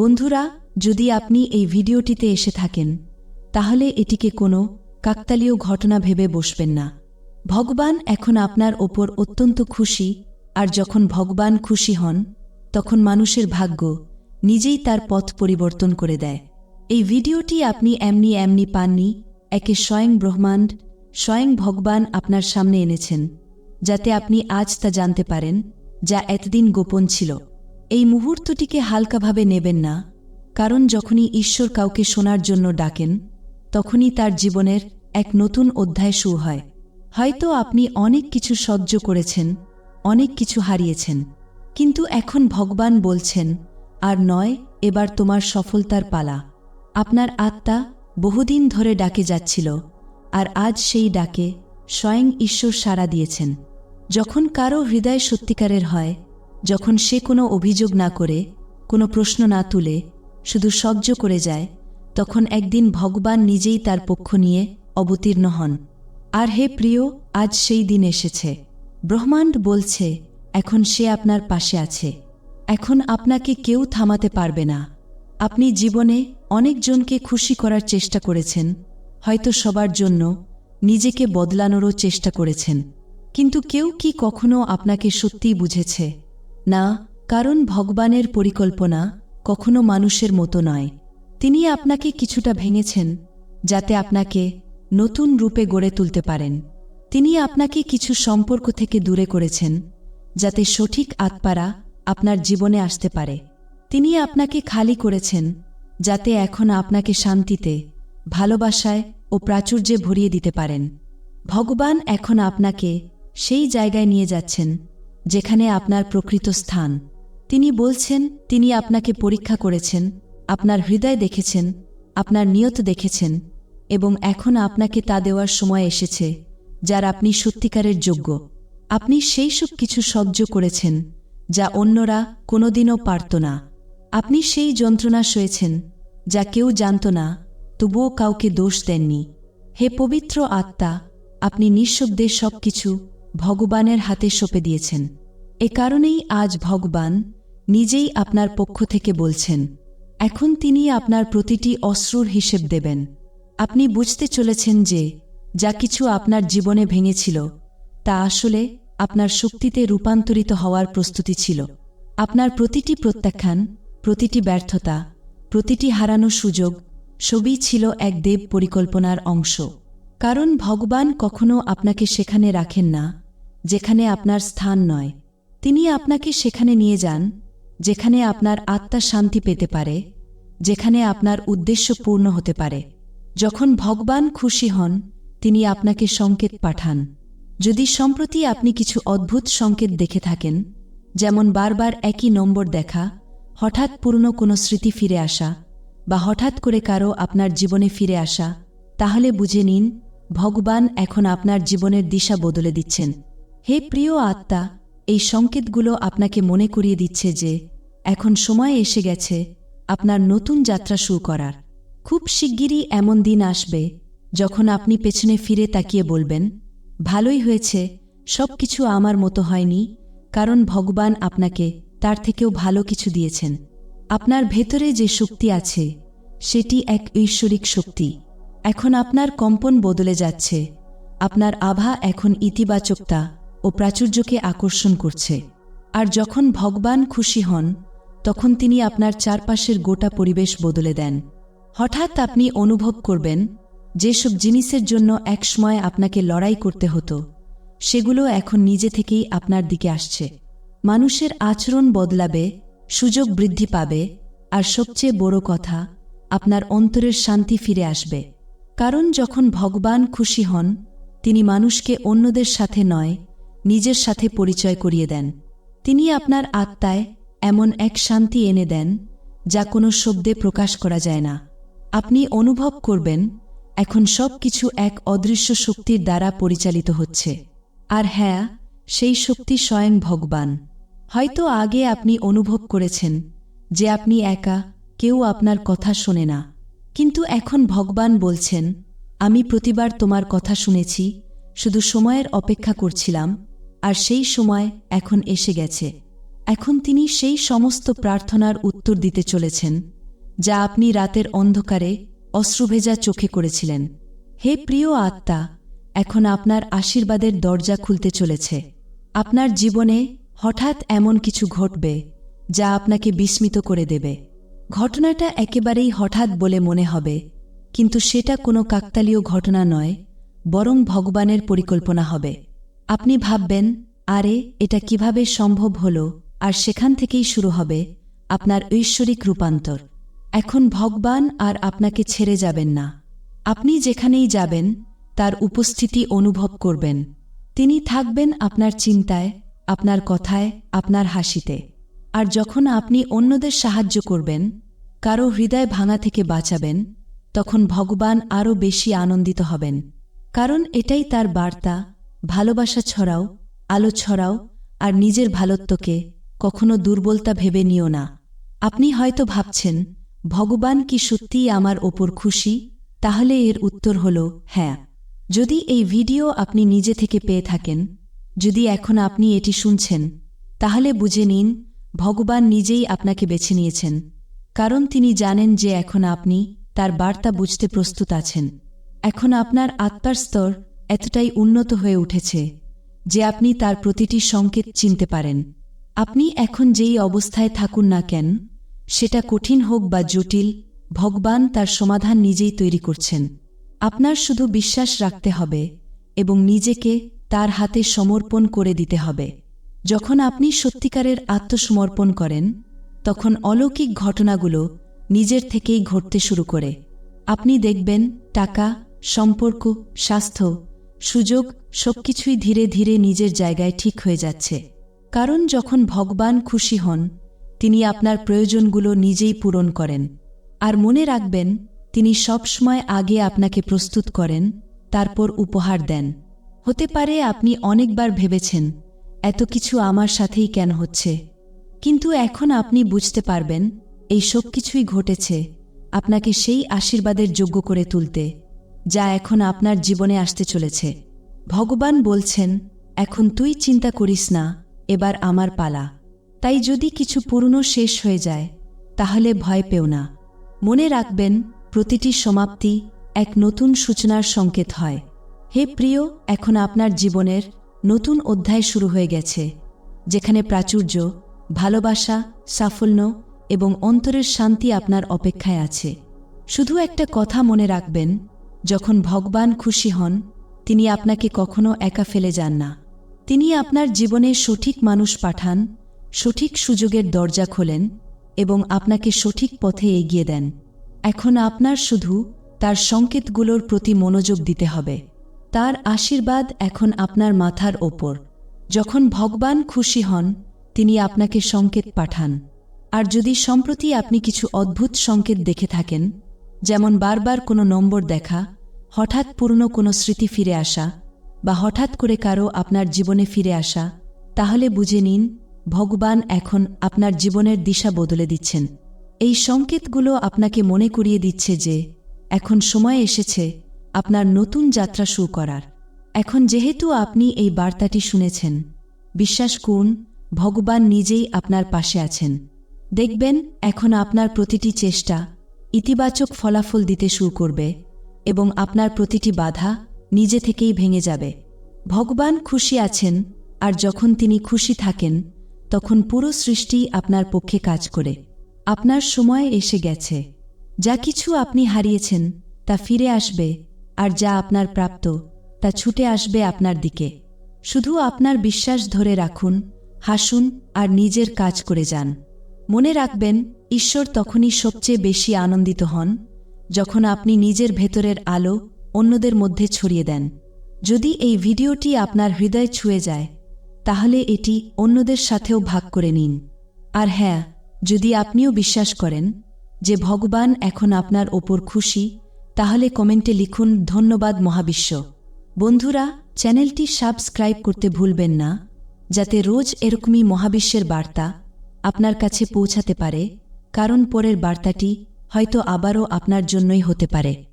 বন্ধুরা, যদি আপনি এই ভিডিওটিতে এসে থাকেন, তাহলে এটিকে কোনো কাকতালীয় ঘটনা ভেবে বসবেন না। ভগবান এখন আপনার ওপর অত্যন্ত খুশি, আর যখন ভগবান খুশি হন, তখন মানুষের ভাগ্য নিজেই তার পথ পরিবর্তন করে দেয়। এই ভিডিওটি আপনি এমনি এমনি পাননি, একে স্বয়ং ব্রহ্মাণ্ড, স্বয়ং ভগবান আপনার সামনে এনেছেন, যাতে আপনি আজ তা জানতে পারেন, যা এতদিন গোপন ছিল। এই মুহূর্তটিকে হালকাভাবে নেবেন না, কারণ যখনই ঈশ্বর কাউকে শোনার জন্য ডাকেন, তখনই তার জীবনের এক নতুন অধ্যায় শুরু হয়। হয়তো আপনি অনেক কিছু সহ্য করেছেন, অনেক কিছু হারিয়েছেন, কিন্তু এখন ভগবান বলছেন, আর নয়, এবার তোমার সফলতার পালা। আপনার আত্মা বহুদিন ধরে ডাকে যাচ্ছিল, আর আজ সেই ডাকে স্বয়ং ঈশ্বর সাড়া দিয়েছেন। যখন কারও হৃদয় সত্যিকারের হয় যখন সে কোনো অভিযোগ না করে, কোনো প্রশ্ন না তুলে, শুধু সহ্য করে যায়, তখন একদিন ভগবান নিজেই তার পক্ষ নিয়ে অবতীর্ণ হন। আর হে প্রিয়, আজ সেই দিন এসেছে। ব্রহ্মাণ্ড বলছে, এখন সে আপনার পাশে আছে। এখন আপনাকে কেউ থামাতে পারবে না। আপনি জীবনে অনেকজনকে খুশি করার চেষ্টা করেছেন, হয়তো সবার জন্য নিজেকে বদলানোরও চেষ্টা করেছেন। কিন্তু কেউ কি কখনো আপনাকে সত্যিই বুঝেছে? না, কারণ ভগবানের পরিকল্পনা কখনো মানুষের মতো নয়। তিনি আপনাকে কিছুটা ভেঙেছেন, যাতে আপনাকে নতুন রূপে গড়ে তুলতে পারেন। তিনি আপনাকে কিছু সম্পর্ক থেকে দূরে করেছেন, যাতে সঠিক আত্মারা আপনার জীবনে আসতে পারে। তিনি আপনাকে খালি করেছেন, যাতে এখন আপনাকে শান্তিতে, ভালোবাসায় ও প্রাচুর্যে ভরিয়ে দিতে পারেন। ভগবান এখন আপনাকে সেই জায়গায় নিয়ে যাচ্ছেন যেখানে আপনার প্রকৃত স্থান। তিনি বলছেন, তিনি আপনাকে পরীক্ষা করেছেন, আপনার হৃদয় দেখেছেন, আপনার নিয়ত দেখেছেন, এবং এখন আপনাকে তা দেওয়ার সময় এসেছে, যার আপনি সত্যিকারের যোগ্য। আপনি সেই সব কিছু সহ্য করেছেন, যা অন্যরা কোনোদিনও পারত না। আপনি সেই যন্ত্রণা সয়েছেন, যা কেউ জানত না, তবুও কাউকে দোষ দেননি। হে পবিত্র আত্মা, আপনি নিঃশব্দে সব কিছু ভগবানের হাতে সঁপে দিয়েছেন। এ কারণেই আজ ভগবান নিজেই আপনার পক্ষ থেকে বলছেন, এখন তিনি আপনার প্রতিটি অশ্রুর হিসেব দেবেন। আপনি বুঝতে চলেছেন যে, যা কিছু আপনার জীবনে ভেঙেছিল, তা আসলে আপনার শক্তিতে রূপান্তরিত হওয়ার প্রস্তুতি ছিল। আপনার প্রতিটি প্রত্যাখ্যান, প্রতিটি ব্যর্থতা, প্রতিটি হারানো সুযোগ সবই ছিল এক দেব পরিকল্পনার অংশ। কারণ ভগবান কখনো আপনাকে সেখানে রাখেন না যেখানে আপনার স্থান নয়, তিনি আপনাকে সেখানে নিয়ে যান, যেখানে আপনার আত্মা শান্তি পেতে পারে, যেখানে আপনার উদ্দেশ্য পূর্ণ হতে পারে। যখন ভগবান খুশি হন, তিনি আপনাকে সংকেত পাঠান। যদি সম্প্রতি আপনি কিছু অদ্ভুত সংকেত দেখে থাকেন, যেমন বারবার একই নম্বর দেখা, হঠাৎ পুরনো কোনো স্মৃতি ফিরে আসা, বা হঠাৎ করে কারও আপনার জীবনে ফিরে আসা, তাহলে বুঝে নিন, ভগবান এখন আপনার জীবনের দিশা বদলে দিচ্ছেন। হে প্রিয় আত্মা, এই সংকেতগুলো আপনাকে মনে করিয়ে দিচ্ছে যে, এখন সময় এসে গেছে আপনার নতুন যাত্রা শুরু করার। খুব শিগগিরই এমন দিন আসবে যখন আপনি পেছনে ফিরে তাকিয়ে বলবেন, ভালোই হয়েছে সব কিছু আমার মতো হয়নি, কারণ ভগবান আপনাকে তার থেকেও ভালো কিছু দিয়েছেন। আপনার ভেতরে যে শক্তি আছে, সেটি এক ঐশ্বরিক শক্তি। এখন আপনার কম্পন বদলে যাচ্ছে। আপনার আভা এখন ইতিবাচকতা ও প্রাচুর্যকে আকর্ষণ করছে। আর যখন ভগবান খুশি হন, তখন তিনি আপনার চারপাশের গোটা পরিবেশ বদলে দেন। হঠাৎ আপনি অনুভব করবেন, যেসব জিনিসের জন্য একসময় আপনাকে লড়াই করতে হতো, সেগুলো এখন নিজে থেকেই আপনার দিকে আসছে। মানুষের আচরণ বদলাবে, সুযোগ বৃদ্ধি পাবে, আর সবচেয়ে বড় কথা, আপনার অন্তরের শান্তি ফিরে আসবে। কারণ যখন ভগবান খুশি হন, তিনি মানুষকে অন্যদের সাথে নয় নিজের সাথে পরিচয় করিয়ে দেন। তিনি আপনার আত্মায় এমন এক শান্তি এনে দেন, যা কোনো শব্দে প্রকাশ করা যায় না। আপনি অনুভব করবেন, এখন সব কিছু এক অদৃশ্য শক্তির দ্বারা পরিচালিত হচ্ছে। আর হ্যাঁ সেই শক্তি স্বয়ং ভগবান। হয়তো আগে আপনি অনুভব করেছেন যে আপনি একা, কেউ আপনার কথা শোনে না। কিন্তু এখন ভগবান বলছেন, আমি প্রতিবার তোমার কথা শুনেছি, শুধু সময়ের অপেক্ষা করছিলাম আর সেই সময় এখন এসে গেছে। এখন তিনি সেই সমস্ত প্রার্থনার উত্তর দিতে চলেছেন, যা আপনি রাতের অন্ধকারে অশ্রুভেজা চোখে করেছিলেন। হে প্রিয় আত্মা, এখন আপনার আশীর্বাদের দরজা খুলতে চলেছে। আপনার জীবনে হঠাৎ এমন কিছু ঘটবে, যা আপনাকে বিস্মিত করে দেবে। ঘটনাটা একেবারেই হঠাৎ বলে মনে হবে, কিন্তু সেটা কোনো কাকতালীয় ঘটনা নয়, বরং ভগবানের পরিকল্পনা হবে। আপনি ভাববেন, আরে, এটা কীভাবে সম্ভব হল? আর সেখান থেকেই শুরু হবে আপনার ঐশ্বরিক রূপান্তর। এখন ভগবান আর আপনাকে ছেড়ে যাবেন না। আপনি যেখানেই যাবেন, তার উপস্থিতি অনুভব করবেন। তিনি থাকবেন আপনার চিন্তায়, আপনার কথায়, আপনার হাসিতে। আর যখন আপনি অন্যদের সাহায্য করবেন, কারও হৃদয় ভাঙা থেকে বাঁচাবেন, তখন ভগবান আরও বেশি আনন্দিত হবেন। কারণ এটাই তার বার্তা ভালোবাসা ছড়াও, আলো ছড়াও, আর নিজের ভালোত্বকে কখনো দুর্বলতা ভেবে নিও না। আপনি হয়তো ভাবছেন, ভগবান কি সত্যিই আমার ওপর খুশি? তাহলে এর উত্তর হল হ্যাঁ। যদি এই ভিডিও আপনি নিজে থেকে পেয়ে থাকেন, যদি এখন আপনি এটি শুনছেন, তাহলে বুঝে নিন, ভগবান নিজেই আপনাকে বেছে নিয়েছেন। কারণ তিনি জানেন যে এখন আপনি তার বার্তা বুঝতে প্রস্তুত আছেন। এখন আপনার আত্মার স্তর এতটাই উন্নত হয়ে উঠেছে যে আপনি তার প্রতিটি সংকেত চিনতে পারেন। আপনি এখন যেই অবস্থায় থাকুন না কেন, সেটা কঠিন হোক বা জটিল, ভগবান তার সমাধান নিজেই তৈরি করছেন। আপনার শুধু বিশ্বাস রাখতে হবে এবং নিজেকে তার হাতে সমর্পণ করে দিতে হবে। যখন আপনি সত্যিকারের আত্মসমর্পণ করেন, তখন অলৌকিক ঘটনাগুলো নিজের থেকেই ঘটতে শুরু করে। আপনি দেখবেন টাকা, সম্পর্ক, স্বাস্থ্য সুযোগ সবকিছুই ধীরে ধীরে নিজের জায়গায় ঠিক হয়ে যাচ্ছে। কারণ যখন ভগবান খুশি হন, তিনি আপনার প্রয়োজনগুলো নিজেই পূরণ করেন। আর মনে রাখবেন, তিনি সবসময় আগে আপনাকে প্রস্তুত করেন, তারপর উপহার দেন। হতে পারে আপনি অনেকবার ভেবেছেন, এত কিছু আমার সাথেই কেন হচ্ছে? কিন্তু এখন আপনি বুঝতে পারবেন, এই সব কিছুই ঘটেছে আপনাকে সেই আশীর্বাদের যোগ্য করে তুলতে। যা এখন আপনার জীবনে আসতে চলেছে। ভগবান বলছেন, এখন তুই চিন্তা করিস না, এবার আমার পালা। তাই যদি কিছু পুরনো শেষ হয়ে যায়, তাহলে ভয় পেও না। মনে রাখবেন, প্রতিটি সমাপ্তি এক নতুন সূচনার সংকেত হয়। হে প্রিয়, এখন আপনার জীবনের নতুন অধ্যায় শুরু হয়ে গেছে, যেখানে প্রাচুর্য, ভালোবাসা, সাফল্য এবং অন্তরের শান্তি আপনার অপেক্ষায় আছে। শুধু একটা কথা মনে রাখবেন যখন ভগবান খুশি হন, তিনি আপনাকে কখনো একা ফেলে যান না। তিনি আপনার জীবনে সঠিক মানুষ পাঠান, সঠিক সুযোগের দরজা খোলেন এবং আপনাকে সঠিক পথে এগিয়ে দেন। এখন আপনার শুধু তার সংকেতগুলোর প্রতি মনোযোগ দিতে হবে। তার আশীর্বাদ এখন আপনার মাথার ওপর। যখন ভগবান খুশি হন, তিনি আপনাকে সংকেত পাঠান। আর যদি সম্প্রতি আপনি কিছু অদ্ভুত সংকেত দেখে থাকেন যেমন বারবার কোনো নম্বর দেখা, হঠাৎ পুরনো কোনো স্মৃতি ফিরে আসা, বা হঠাৎ করে কারও আপনার জীবনে ফিরে আসা, তাহলে বুঝে নিন, ভগবান এখন আপনার জীবনের দিশা বদলে দিচ্ছেন। এই সংকেতগুলো আপনাকে মনে করিয়ে দিচ্ছে যে, এখন সময় এসেছে আপনার নতুন যাত্রা শুরু করার। এখন যেহেতু আপনি এই বার্তাটি শুনেছেন, বিশ্বাস করুন, ভগবান নিজেই আপনার পাশে আছেন। দেখবেন, এখন আপনার প্রতিটি চেষ্টা ইতিবাচক ফলাফল দিতে শুরু করবে এবং আপনার প্রতিটি বাধা নিজে থেকেই ভেঙে যাবে। ভগবান খুশি আছেন আর যখন তিনি খুশি থাকেন, তখন পুরো সৃষ্টি আপনার পক্ষে কাজ করে। আপনার সময় এসে গেছে। যা কিছু আপনি হারিয়েছেন, তা ফিরে আসবে আর যা আপনার প্রাপ্ত, তা ছুটে আসবে আপনার দিকে। শুধু আপনার বিশ্বাস ধরে রাখুন, হাসুন আর নিজের কাজ করে যান। মনে রাখবেন ঈশ্বর তখনই সবচেয়ে বেশি আনন্দিত হন, যখন আপনি নিজের ভেতরের আলো অন্যদের মধ্যে ছড়িয়ে দেন। যদি এই ভিডিওটি আপনার হৃদয় ছুঁয়ে যায়, তাহলে এটি অন্যদের সাথেও ভাগ করে নিন। আর হ্যাঁ যদি আপনিও বিশ্বাস করেন যে ভগবান এখন আপনার ওপর খুশি, তাহলে কমেন্টে লিখুন, ধন্যবাদ মহাবিশ্ব। বন্ধুরা, চ্যানেলটি সাবস্ক্রাইব করতে ভুলবেন না, যাতে রোজ এরকমই মহাবিশ্বের বার্তা আপনার কাছে পৌঁছাতে পারে। কারণ পরের বার্তাটি হয়তো আবারও আপনার জন্যই হতে পারে।